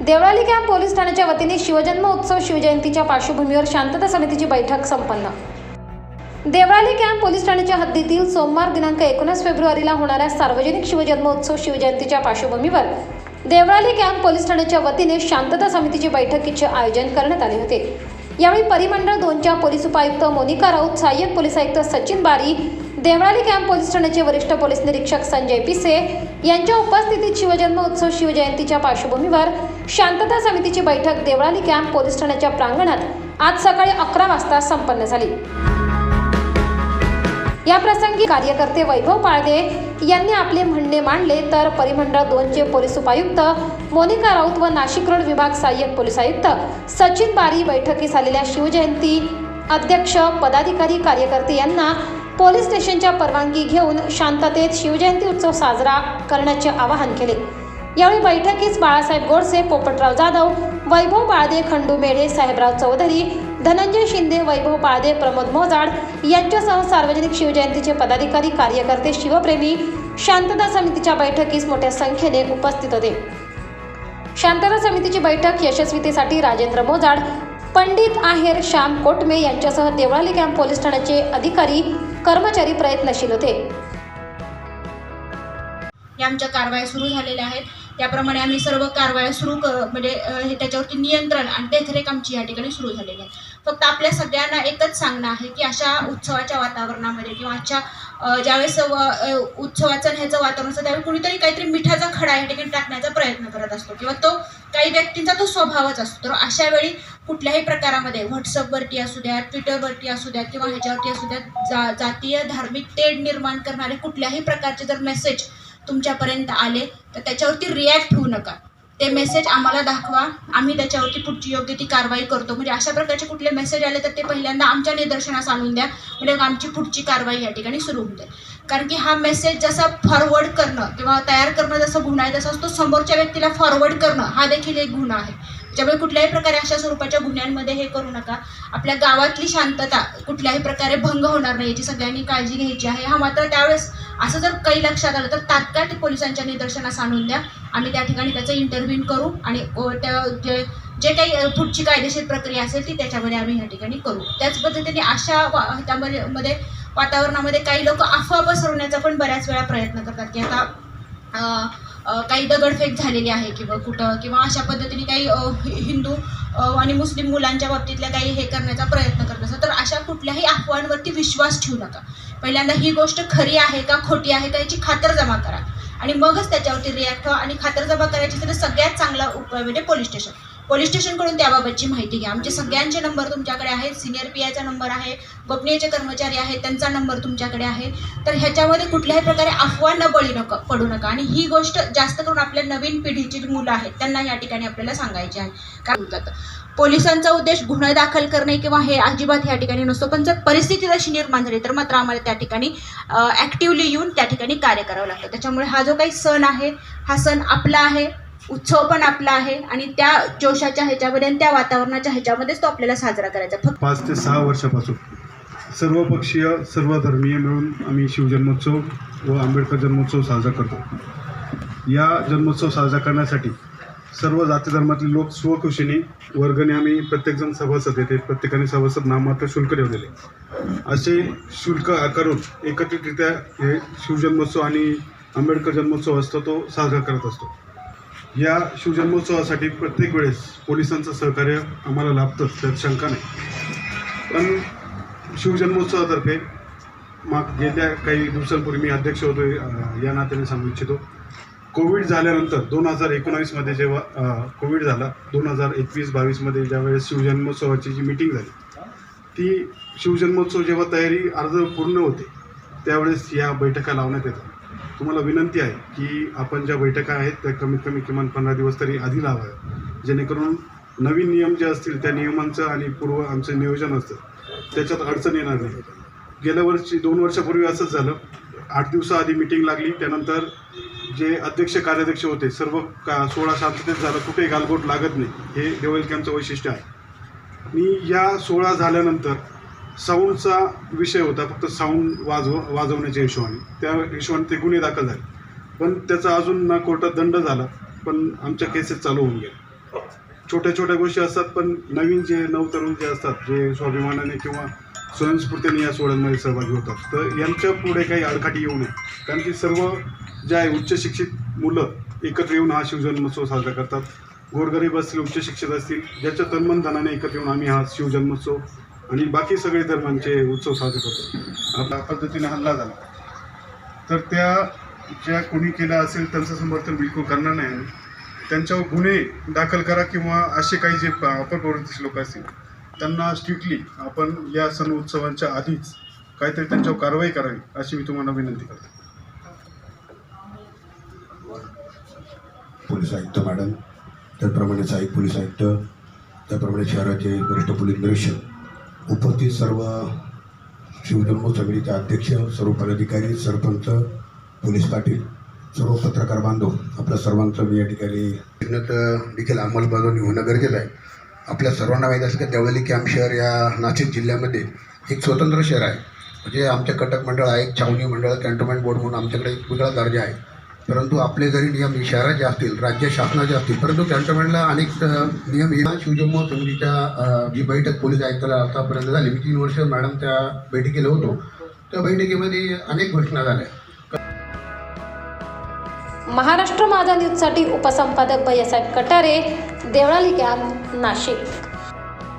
Deolali camp police ठाण्याच्या वतीने शिवजन्म उत्सव शिवजयंतीच्या पार्श्वभूमीवर शांतता समितीची बैठक संपन्न. देवळाली कॅम्प पोलीस ठाण्याच्या हद्दीतील सोमवार दिनांक एकोणीस फेब्रुवारीला होणाऱ्या सार्वजनिक शिवजन्मोत्सव शिवजयंतीच्या पार्श्वभूमीवर देवळाली कॅम्प पोलीस ठाण्याच्या वतीने शांतता समितीची बैठकीचे आयोजन करण्यात आले होते. यावेळी परिमंडळ दोनच्या पोलीस उपायुक्त मोनिका राऊत सहाय्यक पोलीस आयुक्त सचिन बारी देवळाली कॅम्प पोलीस ठाण्याचे वरिष्ठ पोलीस निरीक्षक संजय पिसे यांच्या उपस्थितीत शिवजन्म उत्सव शिवजयंतीच्या पार्श्वभूमीवर शांतता समितीची बैठक देवळाली कॅम्प पोलीस ठाण्याच्या प्रांगणात आज सकाळी अकरा वाजता संपन्न झाली. या प्रसंगी कार्यकर्ते वैभव पाळदे यांनी आपले म्हणणे मांडले तर परिमंडळ दोनचे पोलीस उपायुक्त मोनिका राऊत व नाशिक रोड विभाग सहाय्यक पोलीस आयुक्त सचिन बारी बैठकीस आलेल्या शिवजयंती अध्यक्ष पदाधिकारी कार्यकर्ते यांना पोलीस स्टेशनच्या परवानगी घेऊन शांततेत शिवजयंती उत्सव साजरा करण्याचे आवाहन केले. यावेळी बैठकीस बाळासाहेब गोडसे पोपटराव जाधव वैभव बाळदे खंडू मेढे साहेबराव चौधरी धनंजय शिंदे वैभव पाळदे प्रमोद मोजाड यांच्यासह सार्वजनिक शिवजयंतीचे पदाधिकारी कार्यकर्ते शिवप्रेमी शांतता समितीच्या बैठकीस मोठ्या संख्येने उपस्थित होते. शांतता समितीची बैठक यशस्वीतेसाठी राजेंद्र मोजाड पंडित आहेर श्याम कोटमे यांच्यासह देवळाली कॅम्प पोलीस ठाण्याचे अधिकारी कर्मचारी प्रयत्नशील होते. या आमच्या कारवाया सुरू झालेल्या आहेत. त्याप्रमाणे आम्ही सर्व कारवाया सुरू क म्हणजे हे त्याच्यावरती नियंत्रण आणि देखरेख आमची या ठिकाणी सुरू झालेली आहे. फक्त आपल्या सगळ्यांना एकच सांगणं आहे की अशा उत्सवाच्या वातावरणामध्ये किंवा आजच्या ज्यावेळेस उत्सवाचं ह्याचं वातावरण असतं त्यावेळी कुणीतरी काहीतरी मिठाचा खडा या ठिकाणी टाकण्याचा प्रयत्न करत असतो किंवा तो काही व्यक्तींचा तो स्वभावच असतो. तर अशा वेळी कुठल्याही प्रकारामध्ये व्हॉट्सअपवरती असू द्या ट्विटरवरती असू द्या किंवा ह्याच्यावरती असू द्या जा जातीय धार्मिक तेढ निर्माण करणारे कुठल्याही प्रकारचे जर मेसेज तुमच्यापर्यंत आले तर त्याच्यावरती रिॲक्ट होऊ नका. ते मेसेज आम्हाला दाखवा. आम्ही त्याच्यावरती पुढची योग्य ती कारवाई करतो. म्हणजे अशा प्रकारचे कुठले मेसेज आले तर ते पहिल्यांदा आमच्या निदर्शनास आणून द्या. म्हणजे आमची पुढची कारवाई या ठिकाणी सुरू होऊन जाईल. कारण की हा मेसेज जसा फॉरवर्ड करणं किंवा तयार करणं जसं गुन्हा आहे तसाच तो समोरच्या व्यक्तीला फॉरवर्ड करणं हा देखील एक गुन्हा आहे. त्यामुळे कुठल्याही प्रकारे अशा स्वरूपाच्या गुन्ह्यांमध्ये हे करू नका. आपल्या गावातली शांतता कुठल्याही प्रकारे भंग होणार नाही याची सगळ्यांनी काळजी घ्यायची आहे. हा मात्र त्यावेळेस असं जर काही लक्षात आलं तर तात्काळ ते पोलिसांच्या निदर्शनास आणून द्या. आम्ही त्या ठिकाणी त्याचं इंटरव्ह्यू करू आणि त्या जे जे काही पुढची कायदेशीर प्रक्रिया असेल ती त्याच्यामध्ये आम्ही या ठिकाणी करू. त्याच पद्धतीने अशा वा- ह्याच्यामध्ये मध्ये वातावरणामध्ये काही लोक अफवा पसरवण्याचा पण बऱ्याच वेळा प्रयत्न करतात की आता काही दगडफेक झालेली आहे किंवा कुठं किंवा अशा पद्धतीने काही हि- हिंदू आणि मुस्लिम मुलांच्या बाबतीतल्या काही हे करण्याचा प्रयत्न करत असतात. तर अशा कुठल्याही अफवांवरती विश्वास ठेवू नका. पहिल्यांदा ही गोष्ट खरी आहे का खोटी आहे का याची खातरजमा करा. आणि मगच त्याच्यावरती रिॲक्ट व्हा आणि खातरजमा करायची तर सगळ्यात चांगला उपाय म्हणजे पोलीस स्टेशन पोलीस स्टेशनकडून त्याबाबतची माहिती घ्या. आमचे सगळ्यांचे नंबर तुमच्याकडे आहेत. सिनियर पी आयचा नंबर आहे. गोपनीयचे कर्मचारी आहेत. त्यांचा नंबर तुमच्याकडे आहे. तर ह्याच्यामध्ये कुठल्याही प्रकारे अफवांना बळी नका पडू नका. आणि ही गोष्ट जास्त करून आपल्या नवीन पिढीची मुलं आहेत त्यांना या ठिकाणी आपल्याला सांगायची आहे. काय जातं पोलिसांचा उद्देश गुन्हा दाखल करणे किंवा हे अजिबात या ठिकाणी नसतो. पण जर परिस्थिती तशी निर्माण झाली तर मात्र आम्हाला त्या ठिकाणी ॲक्टिवली येऊन त्या ठिकाणी कार्य करावं लागतं. त्याच्यामुळे हा जो काही सण आहे हा सण आपला आहे. उत्सव पण आपला आहे आणि त्या जोशाच्या ह्याच्यामध्ये आणि त्या वातावरणाच्या ह्याच्यामध्येच तो आपल्याला साजरा करायचा. फक्त पाच ते सहा वर्षापासून सर्वपक्षीय सर्व धर्मीय मिळून आम्ही शिवजन्मोत्सव व आंबेडकर जन्मोत्सव साजरा करतो. या जन्मोत्सव साजरा करण्यासाठी सर्व जाती धर्मातील लोक स्वखुशीने वर्गने आम्ही प्रत्येकजण सभासद येते प्रत्येकाने सभासद नाममात्र शुल्क ठेवलेले. असे शुल्क आकारून एकत्रितरित्या हे शिवजन्मोत्सव आणि आंबेडकर जन्मोत्सव असतो तो साजरा करत असतो. या शिवजन्मोत्सवासाठी प्रत्येक वेळेस पोलिसांचं सहकार्य आम्हाला लाभतंच त्यात शंका नाही. पण शिवजन्मोत्सवातर्फे माग गेल्या काही दिवसांपूर्वी मी अध्यक्ष होतो या नात्याने सांगू इच्छितो. कोविड झाल्यानंतर दोन हजार एकोणावीसमध्ये जेव्हा कोविड झाला दोन हजार एकवीस बावीसमध्ये ज्यावेळेस शिवजन्मोत्सवाची जी मिटिंग झाली ती शिवजन्मोत्सव जेव्हा तयारी अर्ज पूर्ण होते त्यावेळेस या बैठका लावण्यात येतात. तुम्हाला विनंती आहे की आपण ज्या बैठका आहेत त्या कमीत कमी किमान पंधरा दिवस तरी आधी लावाव्या जेणेकरून नवीन नियम जे असतील त्या नियमांचं आणि पूर्व आमचं नियोजन असतं त्याच्यात अडचण येणार नाही. गेल्या वर्षी दोन वर्षापूर्वी असंच झालं. आठ दिवसाआधी मिटिंग लागली. त्यानंतर जे अध्यक्ष कार्याध्यक्ष होते सर्व का सोळा शांततेत झालं कुठेही गालबोट लागत नाही. हे देवलकॅमचं वैशिष्ट्य आहे. आणि या सोळा झाल्यानंतर साऊंडचा विषय होता फक्त साऊंड वाजव वाजवण्याच्या हिशोबाने. त्या हिशोबाने ते गुन्हे दाखल झाले. पण त्याचा अजून ना कोर्टात दंड झाला पण आमच्या केसेस चालू होऊन गेल्या छोट्या छोट्या गोष्टी असतात पण नवीन जे नवतरुण जे असतात जे स्वाभिमानाने किंवा स्वयंस्फूर्तीने या सोहळ्यांमध्ये सहभागी होतात तर यांच्या पुढे काही अडकाठी येऊ नये. कारण की सर्व जे आहे उच्च शिक्षित मुलं एकत्र येऊन हा शिवजन्मोत्सव साजरा करतात. गोरगरीब असतील उच्च शिक्षित असतील ज्याच्या तन्मन धनाने एकत्र येऊन आम्ही हा शिवजन्मोत्सव आणि बाकी सगळे धर्मांचे म्हणजे उत्सव साजरे करतो आपल्या पद्धतीने हल्ला झाला. तर त्या ज्या कोणी केला असेल त्यांचं समर्थन बिलकुल करणार नाही त्यांच्यावर गुन्हे दाखल करा किंवा असे काही जे अपर प्रवृत्तीचे लोक असतील त्यांना स्ट्रिक्टली आपण या सण उत्सवांच्या आधीच काहीतरी त्यांच्यावर कारवाई करावी अशी मी तुम्हाला विनंती करतो. पोलीस आयुक्त मॅडम त्याचप्रमाणे सहाय्यक पोलीस आयुक्त त्याप्रमाणे शहराचे वरिष्ठ पोलीस निरीक्षक उपस्थित सर्व शिवजन्म समितीचे अध्यक्ष सर्व पदाधिकारी सरपंच पोलीस पाटील सर्व पत्रकार बांधव आपल्या सर्वांचं मी या ठिकाणी देखील अंमलबजावणी होणं गरजेचं आहे. आपल्या सर्वांना माहीत असेल की देवळी कॅम्प शहर या नाशिक जिल्ह्यामध्ये एक स्वतंत्र शहर आहे. म्हणजे आमच्या कटक मंडळ आहे एक छावणी मंडळ कॅन्टोनमेंट बोर्ड म्हणून आमच्याकडे एक वेगळा दर्जा आहे. परंतु आपले जरी नियम शहराचे असतील राज्य शासनाचे असतील परंतु कॅन्टोन्मेंटला अनेक नियम हे शिवजन्म समितीच्या जी बैठक पोलीस आयुक्ताला आतापर्यंत झाली मी तीन वर्ष मॅडम त्या बैठकीला होतो. त्या बैठकीमध्ये अनेक घोषणा झाल्या. महाराष्ट्र माझा न्यूजसाठी उपसंपादक भैयासाहेब कटारे देवळाली कॅम्प नाशिक.